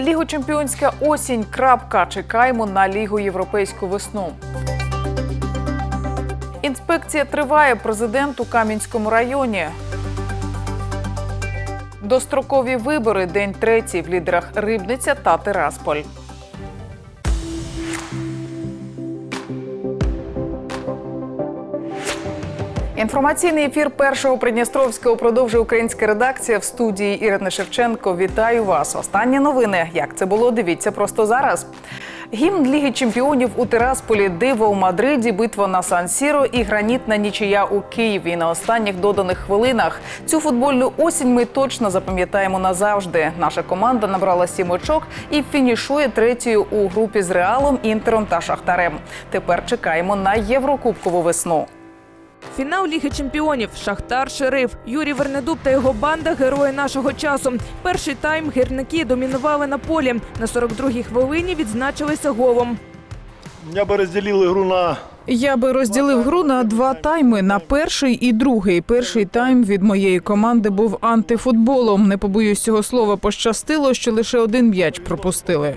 Лігочемпіонська осінь. Крапка. Чекаємо на Лігу Європейську весну. Інспекція триває. Президент у Кам'янському районі. Дострокові вибори. День третій в лідерах Рибниця та Тирасполь. Інформаційний ефір першого Придністровського продовжує українська редакція в студії Ірини Шевченко. Вітаю вас. Останні новини. Як це було? Дивіться просто зараз. Гімн Ліги Чемпіонів у Тирасполі, диво у Мадриді, битва на Сан-Сіро і гранітна нічия у Києві. На останніх доданих хвилинах цю футбольну осінь ми точно запам'ятаємо назавжди. Наша команда набрала сім очок і фінішує третьою у групі з Реалом, Інтером та Шахтарем. Тепер чекаємо на Єврокубкову весну. Фінал Ліги Чемпіонів Шахтар Шериф. Юрій Вернедуб та його банда герої нашого часу. Перший тайм гірники домінували на полі. На 42-й хвилині відзначилися голом. Я би розділив ігру на Я би розділив гру на два тайми на перший і другий. Перший тайм від моєї команди був антифутболом. Не побоюсь цього слова. Пощастило, що лише один м'яч пропустили.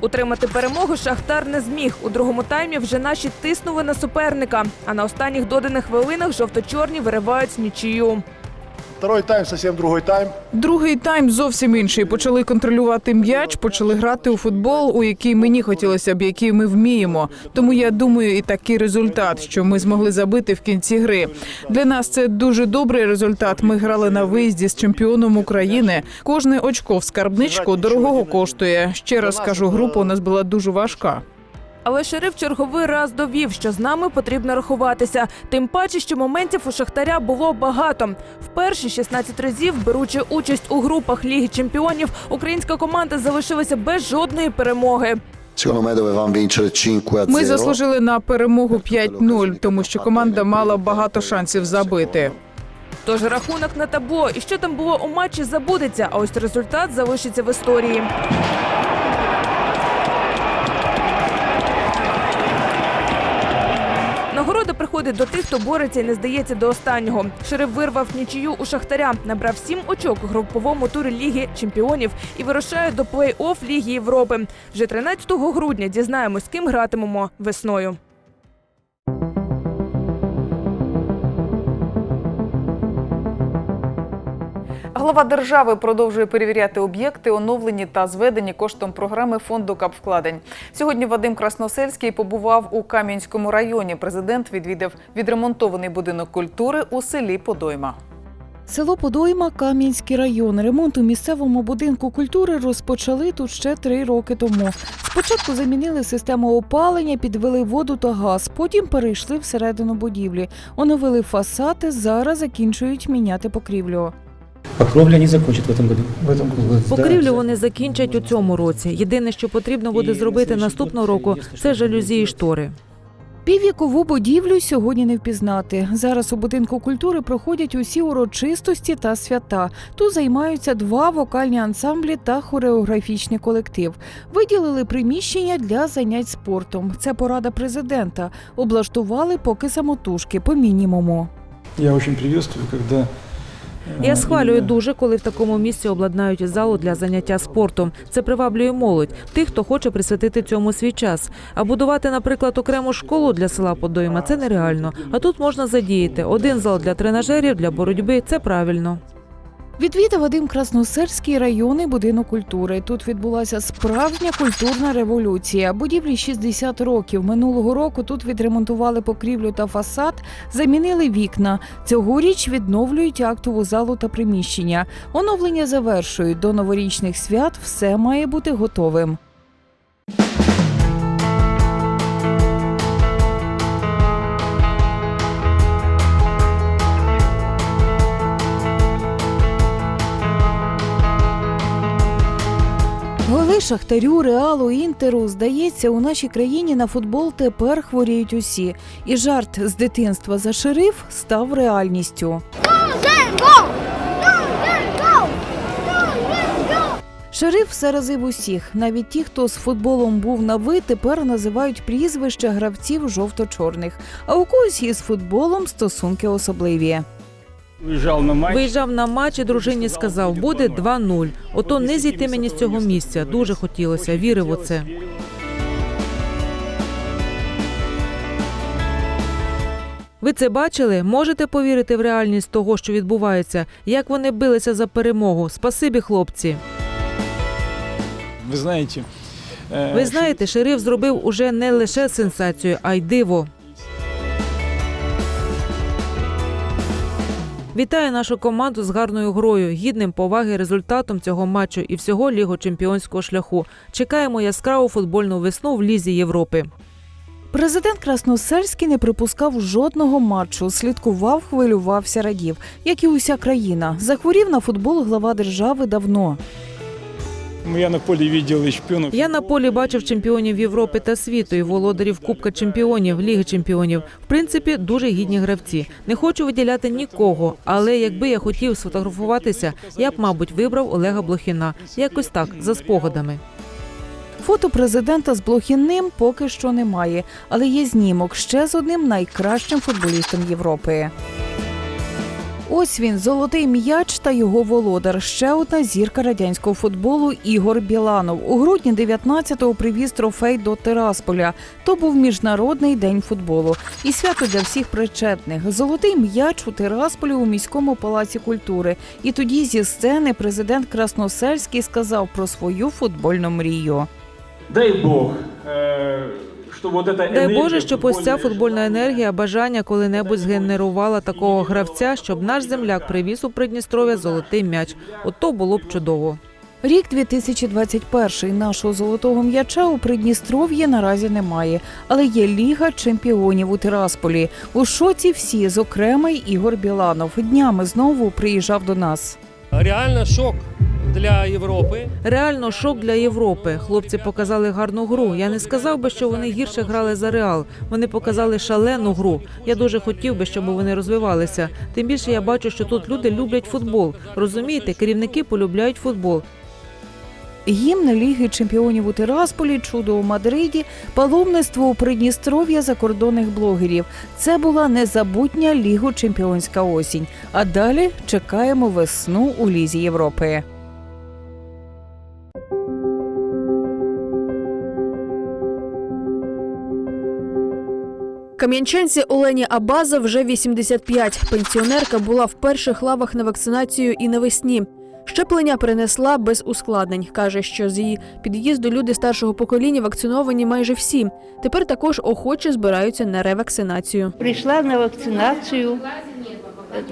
Утримати перемогу Шахтар не зміг. У другому таймі вже наші тиснули на суперника. А на останніх доданих хвилинах жовто-чорні виривають нічию. Второй тайм, зовсім другий тайм. Другий тайм зовсім інший. Почали контролювати м'яч, почали грати у футбол, у який мені хотілося б, який ми вміємо. Тому я думаю, і такий результат, що ми змогли забити в кінці гри. Для нас це дуже добрий результат. Ми грали на виїзді з чемпіоном України. Кожне очко в скарбничку дорогого коштує. Ще раз скажу, група у нас була дуже важка. Але шериф черговий раз довів, що з нами потрібно рахуватися. Тим паче, що моментів у шахтаря було багато. Вперше 16 разів, беручи участь у групах Ліги Чемпіонів, українська команда залишилася без жодної перемоги. Secondo me dovevamo vincere 5 Ми заслужили на перемогу 5-0, тому що команда мала багато шансів забити. Тож рахунок на табло. І що там було у матчі, забудеться. А ось результат залишиться в історії. Нагорода до тих, хто бореться і не здається до останнього. Шериф вирвав нічию у шахтаря, набрав сім очок у груповому турі Ліги Чемпіонів і вирушає до плей-офф Ліги Європи. Вже 13 грудня дізнаємось, з ким гратимемо весною. Глава держави продовжує перевіряти об'єкти, оновлені та зведені коштом програми фонду капвкладень. Сьогодні Вадим Красносельський побував у Кам'янському районі. Президент відвідав відремонтований будинок культури у селі Подойма. Село Подойма, Кам'янський район. Ремонт у місцевому будинку культури розпочали тут ще три роки тому. Спочатку замінили систему опалення, підвели воду та газ, потім перейшли всередину будівлі, оновили фасади, зараз закінчують міняти покрівлю. Покровля не закончат в этом году. В этом году. Покрівлю вони закінчать у цьому році. Єдине, що потрібно буде зробити наступного року, це жалюзі і штори. Піввікову будівлю сьогодні не впізнати. Зараз у будинку культури проходять усі урочистості та свята. Тут займаються два вокальні ансамблі та хореографічний колектив. Виділили приміщення для занять спортом. Це порада президента. Облаштували поки самотужки по мінімуму. Я очень приветствую, когда... Я схвалюю дуже, коли в такому місці обладнають залу для заняття спортом. Це приваблює молодь, тих, хто хоче присвятити цьому свій час. А будувати, наприклад, окрему школу для села Подойма це нереально. А тут можна задіяти один зал для тренажерів, для боротьби. Це правильно. Відвідав Вадим Красносерський районний будинок культури. Тут відбулася справжня культурна революція. Будівлі 60 років. Минулого року тут відремонтували покрівлю та фасад, замінили вікна. Цьогоріч відновлюють актову залу та приміщення. Оновлення завершують. До новорічних свят все має бути готовим. Голи Шахтарю, Реалу, Інтеру. Здається, у нашій країні на футбол тепер хворіють усі. І жарт з дитинства за шериф став реальністю. Шериф заразив усіх. Навіть ті, хто з футболом був на ви, тепер називають прізвища гравців жовто-чорних. А у когось із футболом стосунки особливі. Уїжджав на матч. Виїжджав на матч і дружині сказав, буде 2-0. Ото не зійти мені з цього місця. Дуже хотілося, вірив у це. Ви це бачили? Можете повірити в реальність того, що відбувається? Як вони билися за перемогу? Спасибі, хлопці. Вы знаете... э, Ви знаєте, шериф зробив уже не лише сенсацію, а й диво. Вітаю нашу команду з гарною грою, гідним поваги результатом цього матчу і всього ліго чемпіонського шляху. Чекаємо яскраву футбольну весну в лізі Європи. Президент Красносельський не припускав жодного матчу, слідкував, хвилювався, радів, як і уся країна. Захворів на футбол глава держави давно. Я на поле видел и чемпионов. Я на полі бачив чемпіонів Європи та світу і володарів Кубка чемпіонів, Ліги чемпіонів. В принципі, дуже гідні гравці. Не хочу виділяти нікого, але якби я хотів сфотографуватися, я б, мабуть, вибрав Олега Блохіна. Якось так, за спогадами. Фото президента з Блохіним поки що немає, але є знімок ще з одним найкращим футболістом Європи. Ось він, золотий м'яч та його володар. Ще одна зірка радянського футболу Ігор Біланов. У грудні 19-го привіз трофей до Тирасполя. То був міжнародний день футболу і свято для всіх причетних. Золотий м'яч у Тирасполі у міському палаці культури. І тоді зі сцени президент Красносельський сказав про свою футбольну мрію. Дай Бог, е, Дай Боже, щоб ось ця футбольна енергія, бажання коли-небудь згенерувала такого гравця, щоб наш земляк привіз у Придністров'я золотий м'яч. Ото було б чудово. Рік 2021. Нашого золотого м'яча у Придністров'ї наразі немає, але є Ліга чемпіонів у Тирасполі. У шоці всі, зокрема й Ігор Біланов. Днями знову приїжджав до нас. Реально шок для Європи. Реально шок для Європи. Хлопці показали гарну гру. Я не сказав би, що вони гірше грали за Реал. Вони показали шалену гру. Я дуже хотів би, щоб вони розвивалися. Тим більше я бачу, що тут люди люблять футбол. Розумієте, керівники полюбляють футбол. Гімн Ліги чемпіонів у Тирасполі, чудо у Мадриді, паломництво у Придністров'я закордонних блогерів. Це була незабутня лігу чемпіонська осінь. А далі чекаємо весну у Лізі Європи. Кам'янчанці Олені Абаза вже 85. Пенсіонерка була в перших лавах на вакцинацію і навесні. Щеплення принесла без ускладнень. Каже, що з її під'їзду люди старшого покоління вакциновані майже всі. Тепер також охоче збираються на ревакцинацію. Прийшла на вакцинацію.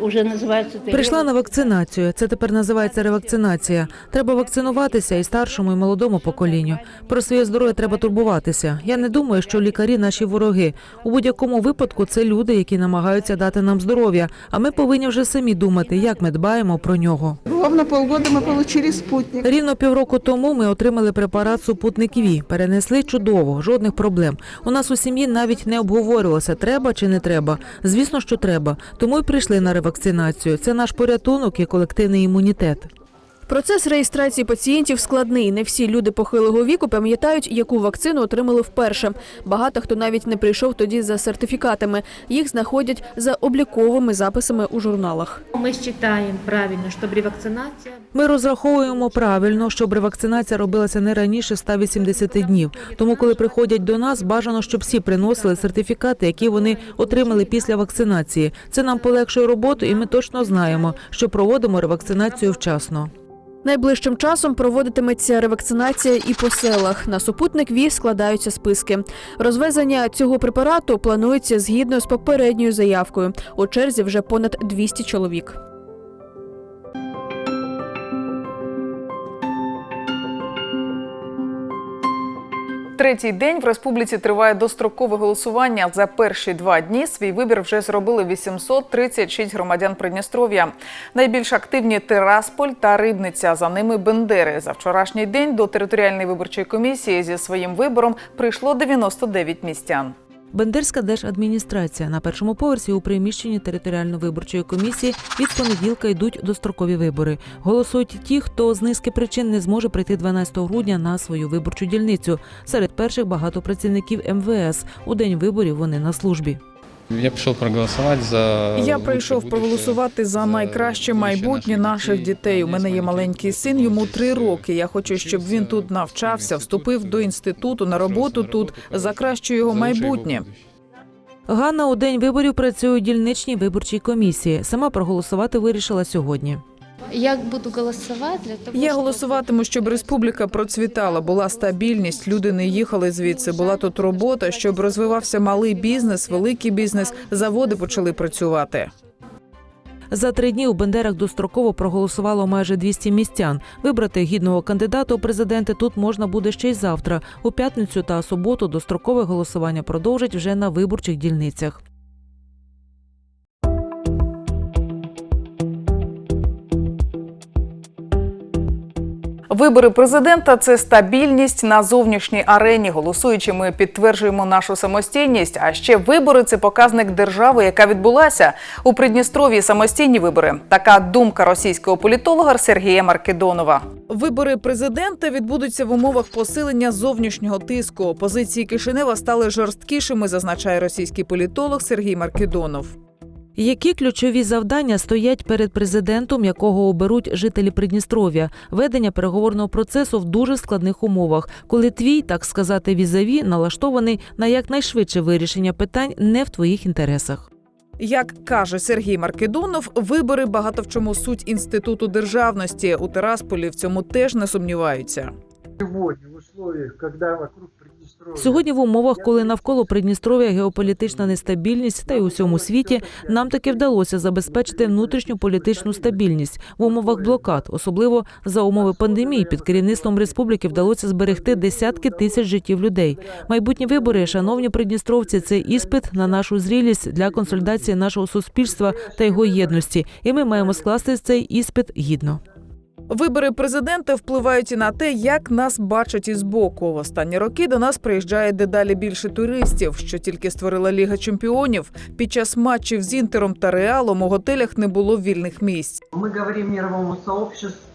Уже називається Прийшла на вакцинацію. Це тепер називається ревакцинація. Треба вакцинуватися і старшому, і молодому поколінню. Про своє здоров'я треба турбуватися. Я не думаю, що лікарі наші вороги. У будь-якому випадку це люди, які намагаються дати нам здоров'я. А ми повинні вже самі думати, як ми дбаємо про нього. Ровно полгода ми отримали спутник. Рівно півроку тому ми отримали препарат супутник Ві. Перенесли чудово, жодних проблем. У нас у сім'ї навіть не обговорювалося, треба чи не треба. Звісно, що треба. Тому й прийшли на ревакцинацію. Це наш порятунок і колективний імунітет. Процес реєстрації пацієнтів складний. Не всі люди похилого віку пам'ятають, яку вакцину отримали вперше. Багато хто навіть не прийшов тоді за сертифікатами. Їх знаходять за обліковими записами у журналах. Ми вважаємо правильно, щоб ревакцинація Ми розраховуємо правильно, щоб ревакцинація робилася не раніше 180 днів. Тому, коли приходять до нас, бажано, щоб всі приносили сертифікати, які вони отримали після вакцинації. Це нам полегшує роботу, і ми точно знаємо, що проводимо ревакцинацію вчасно. Найближчим часом проводитиметься ревакцинація і по селах. На супутник ВІ складаються списки. Розвезення цього препарату планується згідно з попередньою заявкою. У черзі вже понад 200 чоловік. Третій день в республіці триває дострокове голосування. За перші два дні свій вибір вже зробили 836 громадян Придністров'я. Найбільш активні Тирасполь та Рибниця. За ними Бендери. За вчорашній день до територіальної виборчої комісії зі своїм вибором прийшло 99 містян. Бендерська держадміністрація на першому поверсі у приміщенні територіально-виборчої комісії від понеділка йдуть дострокові вибори. Голосують ті, хто з низки причин не зможе прийти 12 грудня на свою виборчу дільницю. Серед перших багато працівників МВС. У день виборів вони на службі. Я прийшов проголосувати за Я прийшов проголосувати за найкраще майбутнє наших дітей. У мене є маленький син, йому три роки. Я хочу, щоб він тут навчався, вступив до інституту на роботу тут за краще його майбутнє. Ганна у день виборів працює у дільничній виборчій комісії. Сама проголосувати вирішила сьогодні. Я буду голосовать для того, Я голосуватиму, щоб республіка процвітала, була стабільність, люди не їхали звідси. Була тут робота, щоб розвивався малий бізнес, великий бізнес, заводи почали працювати. За три дні у Бендерах достроково проголосувало майже 200 містян. Вибрати гідного кандидата у президенти тут можна буде ще й завтра. У п'ятницю та суботу дострокове голосування продовжать вже на виборчих дільницях. Вибори президента це стабільність на зовнішній арені. Голосуючи, ми підтверджуємо нашу самостійність. А ще вибори це показник держави, яка відбулася у Придністров'ї. Самостійні вибори. Така думка російського політолога Сергія Маркедонова. Вибори президента відбудуться в умовах посилення зовнішнього тиску. Позиції Кишинева стали жорсткішими, зазначає російський політолог Сергій Маркедонов. Які ключові завдання стоять перед президентом, якого оберуть жителі Придністров'я? Ведення переговорного процесу в дуже складних умовах, коли твій, так сказати, візаві налаштований на якнайшвидше вирішення питань не в твоїх інтересах. Як каже Сергій Маркедонов, вибори багато в чому суть інституту державності. У Терасполі в цьому теж не сумніваються. Сьогодні в умовах, коли навколо Придністров'я геополітична нестабільність та й у всьому світі, нам таки вдалося забезпечити внутрішню політичну стабільність в умовах блокад, особливо за умови пандемії. Під керівництвом республіки вдалося зберегти десятки тисяч життів людей. Майбутні вибори, шановні придністровці, це іспит на нашу зрілість для консолідації нашого суспільства та його єдності. І ми маємо скласти цей іспит гідно. Вибори президента впливають і на те, як нас бачать із боку. В останні роки до нас приїжджає дедалі більше туристів, що тільки створила Ліга чемпіонів. Під час матчів з інтером та реалом у готелях не було вільних місць. Ми говоримо мировому сообществу.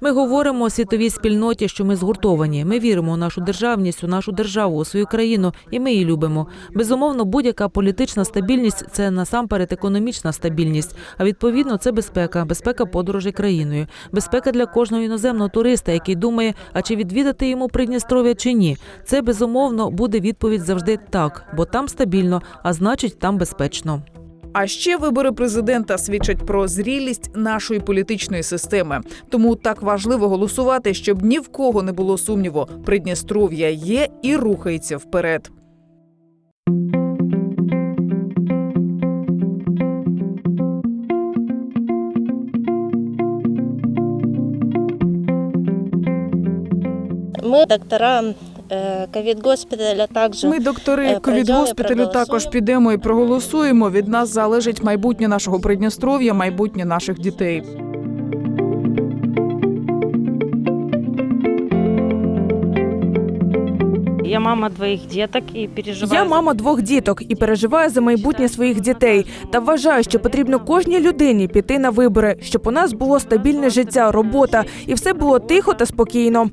Ми говоримо світовій спільноті, що ми згуртовані. Ми віримо у нашу державність, у нашу державу, у свою країну, і ми її любимо. Безумовно, будь-яка політична стабільність це насамперед економічна стабільність. А відповідно, це безпека, безпека подорожей країною, безпека для кожного іноземного туриста, який думає, а чи відвідати йому Придністров'я чи ні. Це безумовно буде відповідь завжди так, бо там стабільно, а значить, там безпечно. А ще вибори президента свідчать про зрілість нашої політичної системи. Тому так важливо голосувати, щоб ні в кого не було сумніву. Придністров'я є і рухається вперед. Ми доктора ковід госпіталя також Ми, доктори е, ковід госпіталю, також підемо і проголосуємо. Від нас залежить майбутнє нашого Придністров'я, майбутнє наших дітей. Я мама двоих деток и переживаю. Я мама двох діток і переживаю за майбутнє своїх дітей. Та вважаю, що потрібно кожній людині піти на вибори, щоб у нас було стабільне життя, робота і все було тихо та спокійно.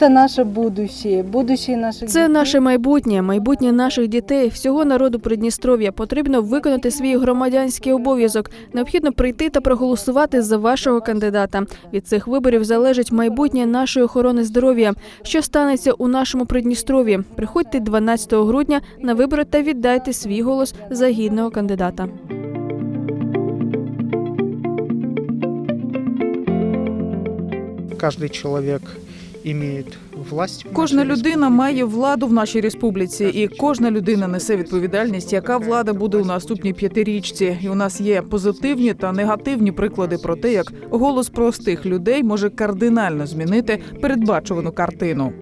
Це наше будущее, будущее наших Це наше майбутнє, майбутнє наших дітей, всього народу Придністров'я. Потрібно виконати свій громадянський обов'язок. Необхідно прийти та проголосувати за вашого кандидата. Від цих виборів залежить майбутнє нашої охорони здоров'я. Що станеться у нашому Придністров'ї? Приходьте 12 грудня на вибори та віддайте свій голос за гідного кандидата. Каждый человек имеет власть. Кожна людина має владу в нашій республіці, і кожна людина несе відповідальність, яка влада буде у наступній п'ятирічці. І у нас є позитивні та негативні приклади про те, як голос простих людей може кардинально змінити передбачувану картину.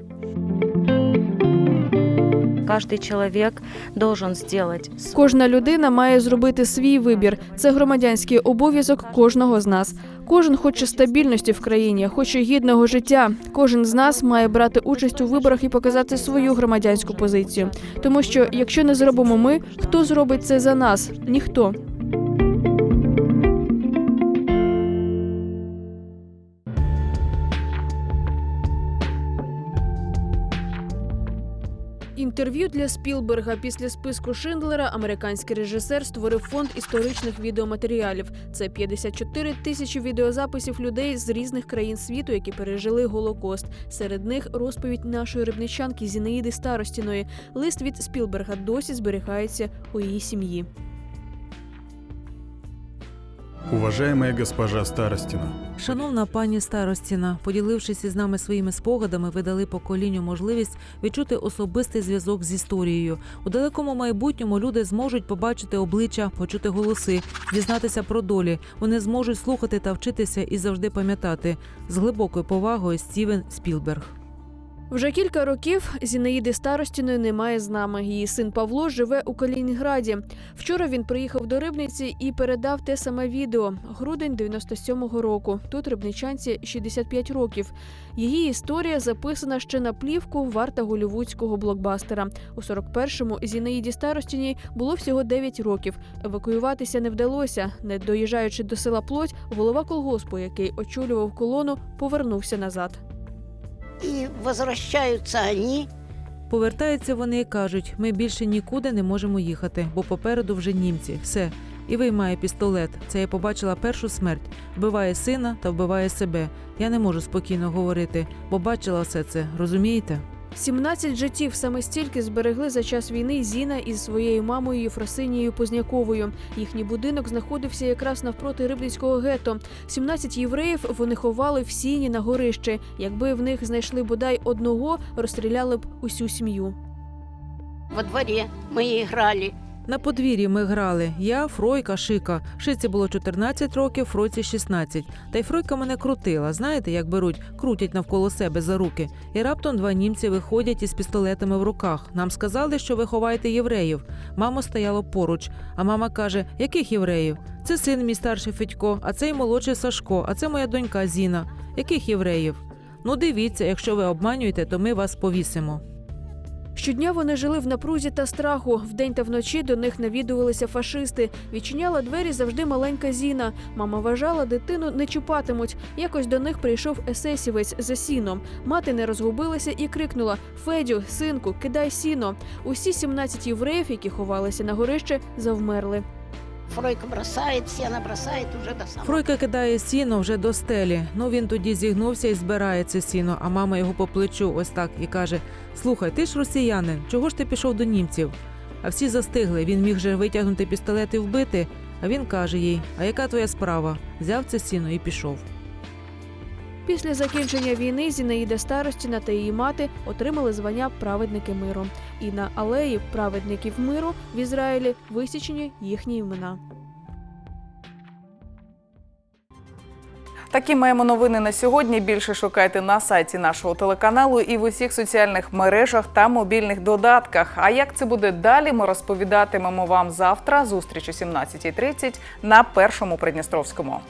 Каждый человек должен сделать Кожна людина має зробити свій вибір. Це громадянський обов'язок кожного з нас. Кожен хоче стабільності в країні, хоче гідного життя. Кожен з нас має брати участь у виборах і показати свою громадянську позицію. Тому що, якщо не зробимо ми, хто зробить це за нас? Ніхто. Інтерв'ю для Спілберга після списку Шиндлера американський режисер створив фонд історичних відеоматеріалів. Це 54 тисячі відеозаписів людей з різних країн світу, які пережили Голокост. Серед них розповідь нашої рибничанки Зінаїди Старостіної. Лист від Спілберга досі зберігається у її сім'ї. Уважаемая госпожа Старостина, Шановна пані Старостіна, поділившись із нами своїми спогадами, ви дали поколінню можливість відчути особистий зв'язок з історією. У далекому майбутньому люди зможуть побачити обличчя, почути голоси, дізнатися про долі. Вони зможуть слухати та вчитися і завжди пам'ятати з глибокою повагою Стівен Спілберг. Вже кілька років Зінаїди Старостіної немає з нами. Її син Павло живе у Калінінграді. Вчора він приїхав до Рибниці і передав те саме відео. Грудень 97-го року. Тут рибничанці 65 років. Її історія записана ще на плівку варта голівудського блокбастера. У 41-му Зінаїді Старостіній було всього 9 років. Евакуюватися не вдалося. Не доїжджаючи до села Плоть, голова колгоспу, який очолював колону, повернувся назад. И возвращаются они. Повертаються вони і кажуть: ми більше нікуди не можемо їхати, бо попереду вже німці. Все. І виймає пістолет. Це я побачила першу смерть. Вбиває сина та вбиває себе. Я не можу спокійно говорити, бо бачила все це. Розумієте? 17 життів саме стільки зберегли за час війни Зіна із своєю мамою Єфросинією Позняковою. Їхній будинок знаходився якраз навпроти Рибницького гетто. 17 євреїв вони ховали в сіні на горищі. Якби в них знайшли бодай одного, розстріляли б усю сім'ю. Во дворі ми играли. На подвір'ї ми грали. Я, Фройка, Шика. Шиці було 14 років, Фройці 16. Та й Фройка мене крутила. Знаєте, як беруть, крутять навколо себе за руки. І раптом два німці виходять із пістолетами в руках. Нам сказали, що ви ховаєте євреїв. Мама стояла поруч. А мама каже: яких євреїв? Це син мій старший Федько, а цей молодший Сашко, а це моя донька Зіна. Яких євреїв? Ну дивіться, якщо ви обманюєте, то ми вас повісимо. Щодня вони жили в напрузі та страху. Вдень та вночі до них навідувалися фашисти. Відчиняла двері завжди маленька Зіна. Мама вважала, дитину не чіпатимуть. Якось до них прийшов есесівець за сіном. Мати не розгубилася і крикнула: Федю, синку, кидай сіно. Усі 17 євреїв, які ховалися на горище, завмерли. Фройка бросает, сено бросает уже до самого. Фройка кидає сіно вже до стелі. Ну він тоді зігнувся і збирає це сіно, а мама його по плечу ось так і каже: Слухай, ти ж росіянин, чого ж ти пішов до німців? А всі застигли. Він міг же витягнути пістолет і вбити. А він каже їй: А яка твоя справа? Взяв це сіно і пішов. Після закінчення війни Зінаїда Старостіна та її мати отримали звання праведники миру. І на алеї праведників миру в Ізраїлі висічені їхні імена. Такі маємо новини на сьогодні. Більше шукайте на сайті нашого телеканалу і в усіх соціальних мережах та мобільних додатках. А як це буде далі? Ми розповідатимемо вам завтра. Зустріч о 17.30 на першому Придністровському.